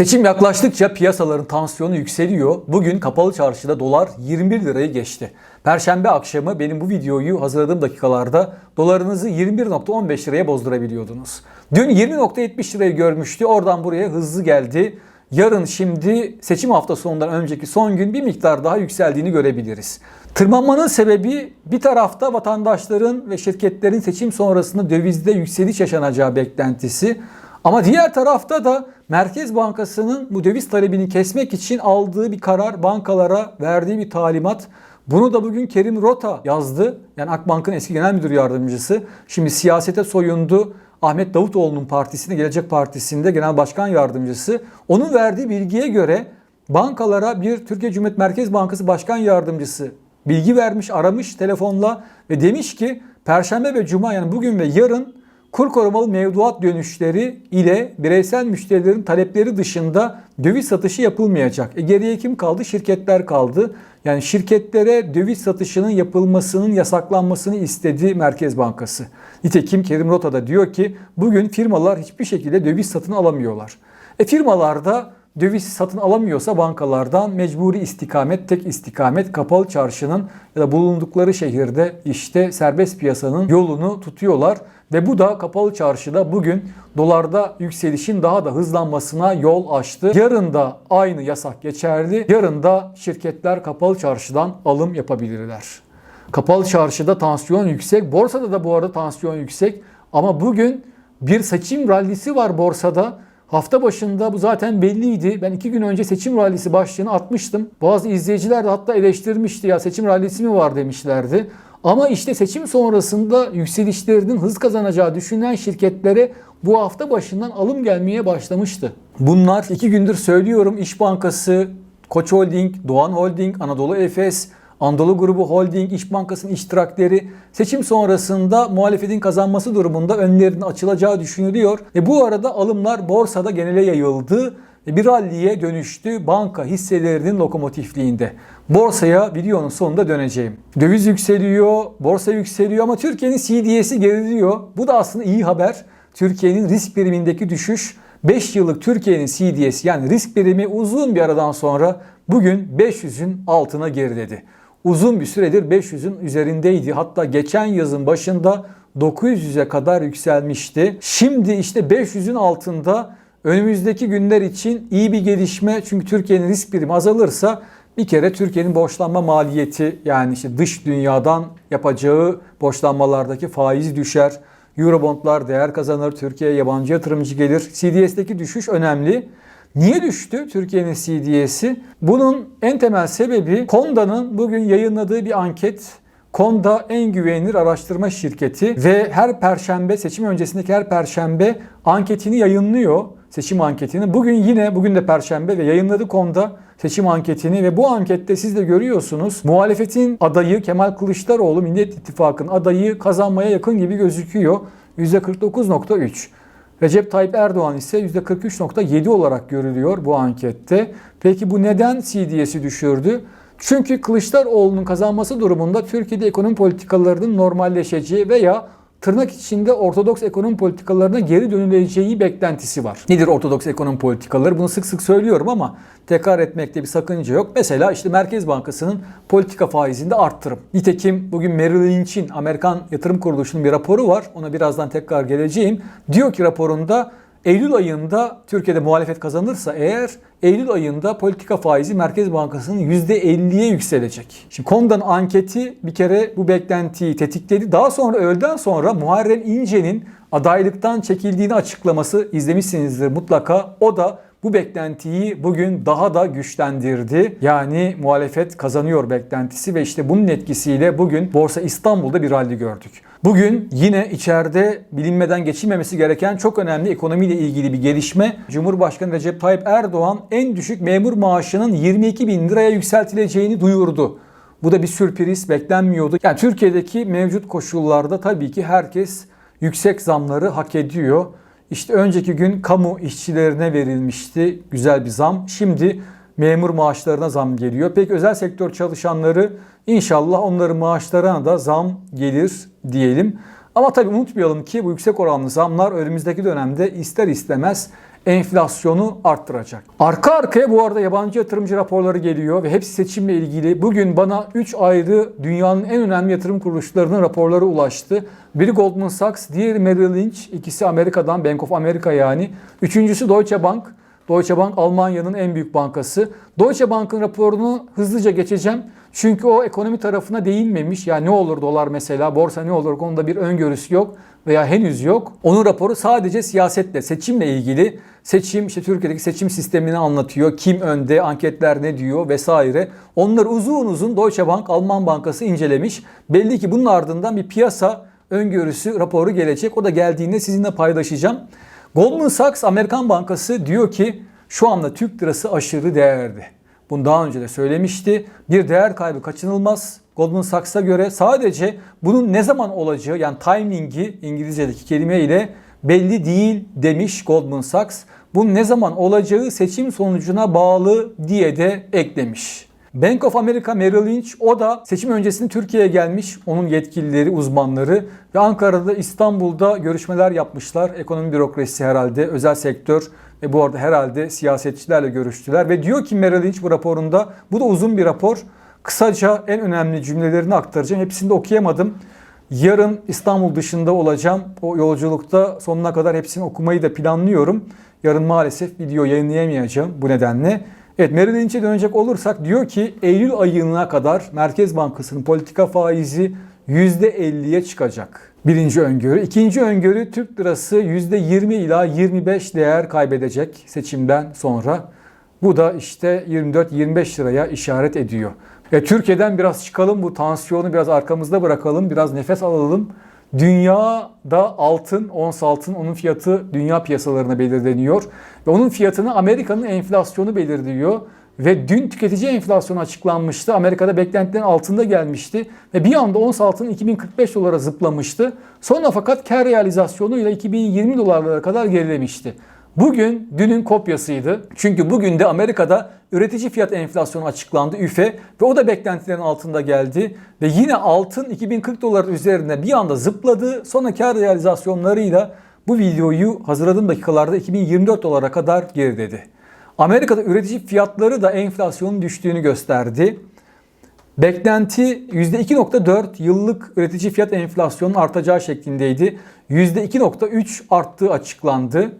Seçim yaklaştıkça piyasaların tansiyonu yükseliyor. Bugün kapalı çarşıda dolar 21 lirayı geçti. Perşembe akşamı benim bu videoyu hazırladığım dakikalarda dolarınızı 21.15 liraya bozdurabiliyordunuz. Dün 20.70 lirayı görmüştü. Oradan buraya hızlı geldi. Yarın şimdi seçim hafta sonundan önceki son gün bir miktar daha yükseldiğini görebiliriz. Tırmanmanın sebebi bir tarafta vatandaşların ve şirketlerin seçim sonrasında dövizde yükseliş yaşanacağı beklentisi. Ama diğer tarafta da Merkez Bankası'nın bu döviz talebini kesmek için aldığı bir karar, bankalara verdiği bir talimat. Bunu da bugün Kerim Rota yazdı. Yani Akbank'ın eski genel müdür yardımcısı. Şimdi siyasete soyundu. Ahmet Davutoğlu'nun partisinde, Gelecek Partisi'nde genel başkan yardımcısı. Onun verdiği bilgiye göre bankalara bir Türkiye Cumhuriyet Merkez Bankası Başkan Yardımcısı bilgi vermiş, aramış telefonla ve demiş ki Perşembe ve Cuma yani bugün ve yarın kur korumalı mevduat dönüşleri ile bireysel müşterilerin talepleri dışında döviz satışı yapılmayacak. E geriye kim kaldı? Şirketler kaldı. Yani şirketlere döviz satışının yapılmasının yasaklanmasını istedi Merkez Bankası. Nitekim Kerim Rota da diyor ki bugün firmalar hiçbir şekilde döviz satın alamıyorlar. E firmalarda döviz satın alamıyorsa bankalardan mecburi istikamet, tek istikamet kapalı çarşının ya da bulundukları şehirde işte serbest piyasanın yolunu tutuyorlar. Ve bu da kapalı çarşıda bugün dolarda yükselişin daha da hızlanmasına yol açtı. Yarın da aynı yasak geçerli. Yarın da şirketler kapalı çarşıdan alım yapabilirler. Kapalı çarşıda tansiyon yüksek. Borsada da bu arada tansiyon yüksek. Ama bugün bir seçim rallisi var borsada. Hafta başında bu zaten belliydi. Ben iki gün önce seçim rallisi başlığını atmıştım. Bazı izleyiciler de hatta eleştirmişti ya seçim rallisi mi var demişlerdi. Ama işte seçim sonrasında yükselişlerinin hız kazanacağı düşünülen şirketlere bu hafta başından alım gelmeye başlamıştı. Bunlar iki gündür söylüyorum İş Bankası, Koç Holding, Doğan Holding, Anadolu Efes, Anadolu Grubu Holding, İş Bankası'nın iştirakleri seçim sonrasında muhalefetin kazanması durumunda önlerinin açılacağı düşünülüyor. Ve bu arada alımlar borsada genele yayıldı bir ralliye dönüştü banka hisselerinin lokomotifliğinde. Borsaya videonun sonunda döneceğim. Döviz yükseliyor, borsa yükseliyor ama Türkiye'nin CDS'i geriliyor. Bu da aslında iyi haber. Türkiye'nin risk primindeki düşüş 5 yıllık Türkiye'nin CDS yani risk primi uzun bir aradan sonra bugün 500'ün altına geriledi. Uzun bir süredir 500'ün üzerindeydi. Hatta geçen yazın başında 900'e kadar yükselmişti. Şimdi işte 500'ün altında önümüzdeki günler için iyi bir gelişme. Çünkü Türkiye'nin risk primi azalırsa bir kere Türkiye'nin borçlanma maliyeti yani işte dış dünyadan yapacağı borçlanmalardaki faiz düşer. Eurobondlar değer kazanır. Türkiye'ye yabancı yatırımcı gelir. CDS'deki düşüş önemli. Niye düştü Türkiye'nin CDS'i? Bunun en temel sebebi Konda'nın bugün yayınladığı bir anket. Konda en güvenilir araştırma şirketi ve her perşembe seçim öncesindeki her perşembe anketini yayınlıyor. Seçim anketini. Bugün yine bugün de perşembe ve yayınladı Konda seçim anketini ve bu ankette siz de görüyorsunuz muhalefetin adayı Kemal Kılıçdaroğlu Millet İttifakı'nın adayı kazanmaya yakın gibi gözüküyor. %49.3. Recep Tayyip Erdoğan ise %43.7 olarak görülüyor bu ankette. Peki bu neden CDS'i düşürdü? Çünkü Kılıçdaroğlu'nun kazanması durumunda Türkiye'de ekonomi politikalarının normalleşeceği veya tırnak içinde ortodoks ekonomi politikalarına geri dönüleceği beklentisi var. Nedir ortodoks ekonomi politikaları? Bunu sık sık söylüyorum ama tekrar etmekte bir sakınca yok. Mesela işte Merkez Bankası'nın politika faizinde arttırım. Nitekim bugün Merrill Lynch'in Amerikan Yatırım Kuruluşu'nun bir raporu var. Ona birazdan tekrar geleceğim. Diyor ki raporunda Eylül ayında Türkiye'de muhalefet kazanırsa eğer Eylül ayında politika faizi Merkez Bankası'nın %50'ye yükselecek. Şimdi Konda'nın anketi bir kere bu beklentiyi tetikledi. Daha sonra öğleden sonra Muharrem İnce'nin adaylıktan çekildiğini açıklaması izlemişsinizdir mutlaka. O da bu beklentiyi bugün daha da güçlendirdi. Yani muhalefet kazanıyor beklentisi ve işte bunun etkisiyle bugün Borsa İstanbul'da bir rally gördük. Bugün yine içeride bilinmeden geçilmemesi gereken çok önemli ekonomiyle ilgili bir gelişme. Cumhurbaşkanı Recep Tayyip Erdoğan en düşük memur maaşının 22 bin liraya yükseltileceğini duyurdu. Bu da bir sürpriz, beklenmiyordu. Yani Türkiye'deki mevcut koşullarda tabii ki herkes yüksek zamları hak ediyor. İşte önceki gün kamu işçilerine verilmişti güzel bir zam. Şimdi memur maaşlarına zam geliyor. Peki özel sektör çalışanları inşallah onların maaşlarına da zam gelir diyelim. Ama tabii unutmayalım ki bu yüksek oranlı zamlar önümüzdeki dönemde ister istemez enflasyonu arttıracak. Arka arkaya bu arada yabancı yatırımcı raporları geliyor ve hepsi seçimle ilgili. Bugün bana 3 ayrı dünyanın en önemli yatırım kuruluşlarının raporları ulaştı. Biri Goldman Sachs, diğeri Merrill Lynch, ikisi Amerika'dan, Bank of America yani. Üçüncüsü Deutsche Bank. Deutsche Bank Almanya'nın en büyük bankası. Deutsche Bank'ın raporunu hızlıca geçeceğim. Çünkü o ekonomi tarafına değinmemiş. Ya ne olur dolar mesela, borsa ne olur konuda bir öngörüsü yok veya henüz yok. Onun raporu sadece siyasetle, seçimle ilgili. Seçim, işte Türkiye'deki seçim sistemini anlatıyor. Kim önde, anketler ne diyor vesaire. Onları uzun uzun Deutsche Bank, Alman Bankası incelemiş. Belli ki bunun ardından bir piyasa öngörüsü raporu gelecek. O da geldiğinde sizinle paylaşacağım. Goldman Sachs Amerikan Bankası diyor ki şu anda Türk lirası aşırı değerli. Bunu daha önce de söylemişti. Bir değer kaybı kaçınılmaz. Goldman Sachs'a göre sadece bunun ne zaman olacağı yani timingi İngilizce'deki kelime ile belli değil demiş Goldman Sachs. Bunun ne zaman olacağı seçim sonucuna bağlı diye de eklemiş. Bank of America Merrill Lynch o da seçim öncesinde Türkiye'ye gelmiş. Onun yetkilileri, uzmanları ve Ankara'da İstanbul'da görüşmeler yapmışlar. Ekonomi bürokrasisi herhalde, özel sektör ve bu arada herhalde siyasetçilerle görüştüler. Ve diyor ki Merrill Lynch bu raporunda, bu da uzun bir rapor. Kısaca en önemli cümlelerini aktaracağım. Hepsini de okuyamadım. Yarın İstanbul dışında olacağım. O yolculukta sonuna kadar hepsini okumayı da planlıyorum. Yarın maalesef video yayınlayamayacağım bu nedenle. Evet Merrill Lynch'e dönecek olursak diyor ki Eylül ayına kadar Merkez Bankası'nın politika faizi %50'ye çıkacak. Birinci öngörü. İkinci öngörü Türk lirası %20 ila 25 değer kaybedecek seçimden sonra. Bu da işte 24-25 liraya işaret ediyor. E, Türkiye'den biraz çıkalım bu tansiyonu biraz arkamızda bırakalım. Biraz nefes alalım. Dünyada altın, ons altın onun fiyatı dünya piyasalarına belirleniyor. Ve onun fiyatını Amerika'nın enflasyonu belirliyor. Ve dün tüketici enflasyonu açıklanmıştı. Amerika'da beklentilerin altında gelmişti. Ve bir anda ons altın 2045 dolara zıplamıştı. Sonra fakat kar realizasyonuyla 2020 dolarlara kadar gerilemişti. Bugün dünün kopyasıydı. Çünkü bugün de Amerika'da üretici fiyat enflasyonu açıklandı üfe ve o da beklentilerin altında geldi. Ve yine altın 2040 dolar üzerinde bir anda zıpladı. Sonra kar realizasyonlarıyla bu videoyu hazırladığım dakikalarda 2024 dolara kadar geriledi. Amerika'da üretici fiyatları da enflasyonun düştüğünü gösterdi. Beklenti %2.4 yıllık üretici fiyat enflasyonun artacağı şeklindeydi. %2.3 arttığı açıklandı.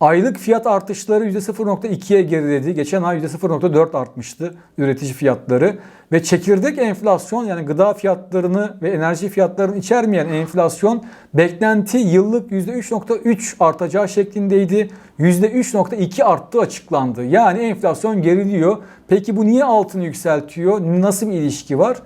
Aylık fiyat artışları %0.2'ye geriledi. Geçen ay %0.4 artmıştı üretici fiyatları. Ve çekirdek enflasyon yani gıda fiyatlarını ve enerji fiyatlarını içermeyen enflasyon beklenti yıllık %3.3 artacağı şeklindeydi. %3.2 arttığı açıklandı. Yani enflasyon geriliyor. Peki bu niye altını yükseltiyor? Nasıl bir ilişki var?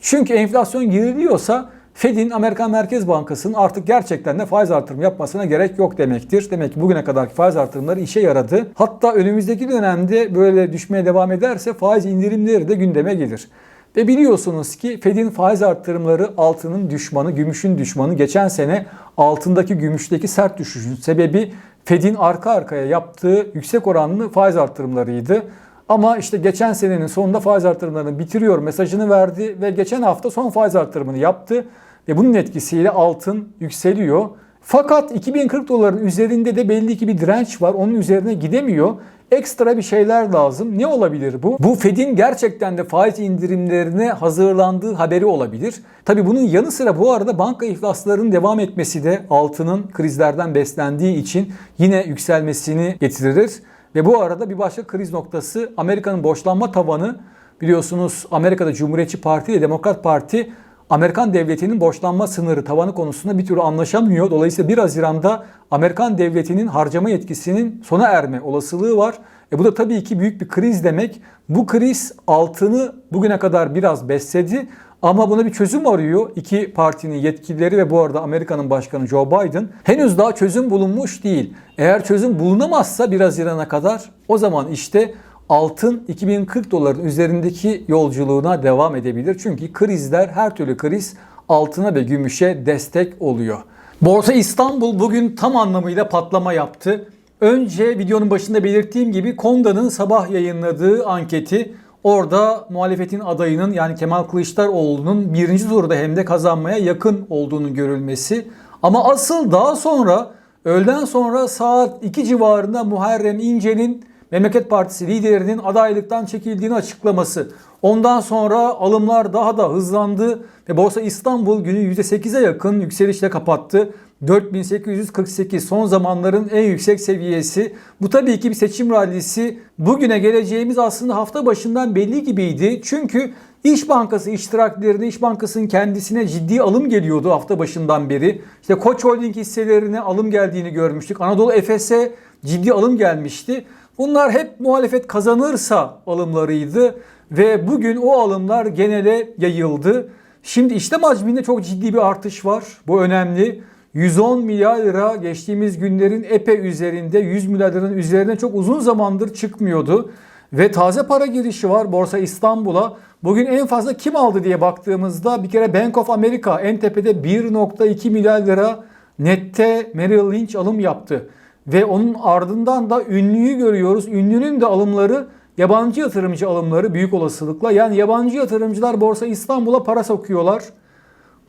Çünkü enflasyon geriliyorsa Fed'in Amerikan Merkez Bankası'nın artık gerçekten de faiz artırım yapmasına gerek yok demektir. Demek ki bugüne kadarki faiz artırımları işe yaradı. Hatta önümüzdeki dönemde böyle düşmeye devam ederse faiz indirimleri de gündeme gelir. Ve biliyorsunuz ki Fed'in faiz artırımları altının düşmanı, gümüşün düşmanı. Geçen sene altındaki gümüşteki sert düşüşün sebebi Fed'in arka arkaya yaptığı yüksek oranlı faiz artırımlarıydı. Ama işte geçen senenin sonunda faiz artırımlarını bitiriyor mesajını verdi ve geçen hafta son faiz artırımını yaptı. Ve bunun etkisiyle altın yükseliyor. Fakat 2040 doların üzerinde de belli ki bir direnç var. Onun üzerine gidemiyor. Ekstra bir şeyler lazım. Ne olabilir bu? Bu Fed'in gerçekten de faiz indirimlerine hazırlandığı haberi olabilir. Tabi bunun yanı sıra bu arada banka iflaslarının devam etmesi de altının krizlerden beslendiği için yine yükselmesini getirir. Ve bu arada bir başka kriz noktası Amerika'nın borçlanma tavanı biliyorsunuz Amerika'da Cumhuriyetçi Parti ile Demokrat Parti Amerikan devletinin borçlanma sınırı tavanı konusunda bir türlü anlaşamıyor. Dolayısıyla 1 Haziran'da Amerikan devletinin harcama yetkisinin sona erme olasılığı var. E bu da tabii ki büyük bir kriz demek. Bu kriz altını bugüne kadar biraz besledi ama buna bir çözüm arıyor. İki partinin yetkilileri ve bu arada Amerika'nın başkanı Joe Biden henüz daha çözüm bulunmuş değil. Eğer çözüm bulunamazsa 1 Haziran'a kadar o zaman işte altın 2040 doların üzerindeki yolculuğuna devam edebilir. Çünkü krizler her türlü kriz altına ve gümüşe destek oluyor. Borsa İstanbul bugün tam anlamıyla patlama yaptı. Önce videonun başında belirttiğim gibi Konda'nın sabah yayınladığı anketi orada muhalefetin adayının yani Kemal Kılıçdaroğlu'nun birinci turda hem de kazanmaya yakın olduğunu görülmesi. Ama asıl daha sonra Öğleden sonra saat 2 civarında Muharrem İnce'nin Memleket Partisi liderinin adaylıktan çekildiğini açıklaması. Ondan sonra alımlar daha da hızlandı ve Borsa İstanbul günü %8'e yakın yükselişle kapattı. 4848 son zamanların en yüksek seviyesi. Bu tabii ki bir seçim rallisi. Bugüne geleceğimiz aslında hafta başından belli gibiydi. Çünkü İş Bankası iştiraklerine, İş Bankası'nın kendisine ciddi alım geliyordu hafta başından beri. İşte Koç Holding hisselerine alım geldiğini görmüştük. Anadolu Efes'e ciddi alım gelmişti. Bunlar hep muhalefet kazanırsa alımlarıydı ve bugün o alımlar genele yayıldı. Şimdi işlem hacminde çok ciddi bir artış var. Bu önemli. 110 milyar lira geçtiğimiz günlerin epey üzerinde 100 milyar liranın üzerine çok uzun zamandır çıkmıyordu. Ve taze para girişi var Borsa İstanbul'a. Bugün en fazla kim aldı diye baktığımızda bir kere Bank of America en tepede 1.2 milyar lira nette Merrill Lynch alım yaptı. Ve onun ardından da ünlüyü görüyoruz. Ünlünün de alımları yabancı yatırımcı alımları büyük olasılıkla. Yani yabancı yatırımcılar Borsa İstanbul'a para sokuyorlar.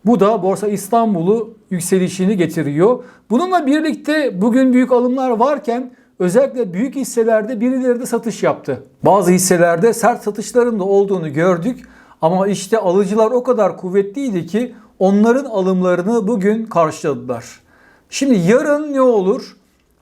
Bu da Borsa İstanbul'u yükselişini getiriyor. Bununla birlikte bugün büyük alımlar varken özellikle büyük hisselerde birileri de satış yaptı. Bazı hisselerde sert satışların da olduğunu gördük. Ama işte alıcılar o kadar kuvvetliydi ki onların alımlarını bugün karşıladılar. Şimdi yarın ne olur?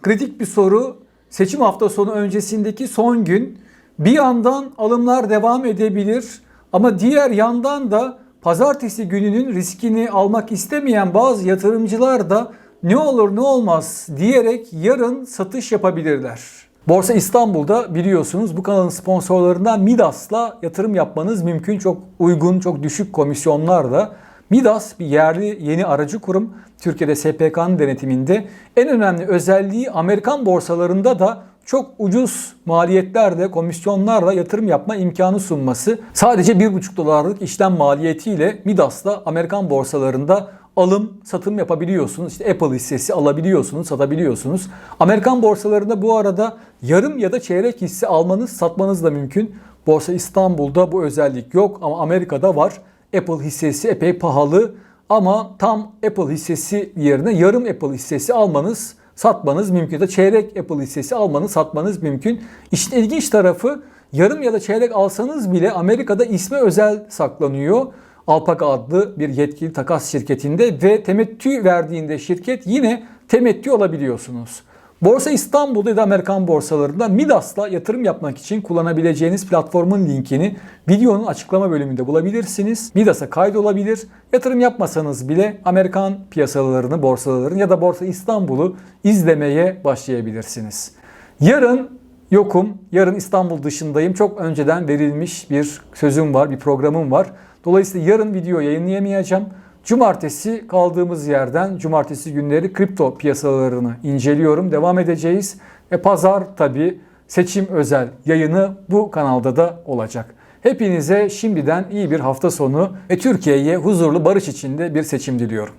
Kritik bir soru. Seçim hafta sonu öncesindeki son gün. Bir yandan alımlar devam edebilir ama diğer yandan da pazartesi gününün riskini almak istemeyen bazı yatırımcılar da ne olur ne olmaz diyerek yarın satış yapabilirler. Borsa İstanbul'da biliyorsunuz bu kanalın sponsorlarından Midas'la yatırım yapmanız mümkün. Çok uygun, çok düşük komisyonlarla. Midas bir yerli yeni aracı kurum. Türkiye'de SPK'nın denetiminde. En önemli özelliği Amerikan borsalarında da çok ucuz maliyetlerle, komisyonlarla yatırım yapma imkanı sunması. Sadece 1,5 dolarlık işlem maliyetiyle Midas'la Amerikan borsalarında alım, satım yapabiliyorsunuz. İşte Apple hissesi alabiliyorsunuz, satabiliyorsunuz. Amerikan borsalarında bu arada yarım ya da çeyrek hisse almanız, satmanız da mümkün. Borsa İstanbul'da bu özellik yok ama Amerika'da var. Apple hissesi epey pahalı ama tam Apple hissesi yerine yarım Apple hissesi almanız, satmanız mümkün. Da çeyrek Apple hissesi almanız, satmanız mümkün. İşin ilginç tarafı yarım ya da çeyrek alsanız bile Amerika'da isme özel saklanıyor. Alpaka adlı bir yetkili takas şirketinde ve temettü verdiğinde şirket yine temettü alabiliyorsunuz. Borsa İstanbul'da ya da Amerikan borsalarında Midas'la yatırım yapmak için kullanabileceğiniz platformun linkini videonun açıklama bölümünde bulabilirsiniz. Midas'a kaydolabilir. Yatırım yapmasanız bile Amerikan piyasalarını, borsalarını ya da Borsa İstanbul'u izlemeye başlayabilirsiniz. Yarın yokum. Yarın İstanbul dışındayım. Çok önceden verilmiş bir sözüm var, bir programım var. Dolayısıyla yarın video yayınlayamayacağım. Cumartesi kaldığımız yerden cumartesi günleri kripto piyasalarını inceliyorum. Devam edeceğiz. Ve pazar tabi seçim özel yayını bu kanalda da olacak. Hepinize şimdiden iyi bir hafta sonu ve Türkiye'ye huzurlu barış içinde bir seçim diliyorum.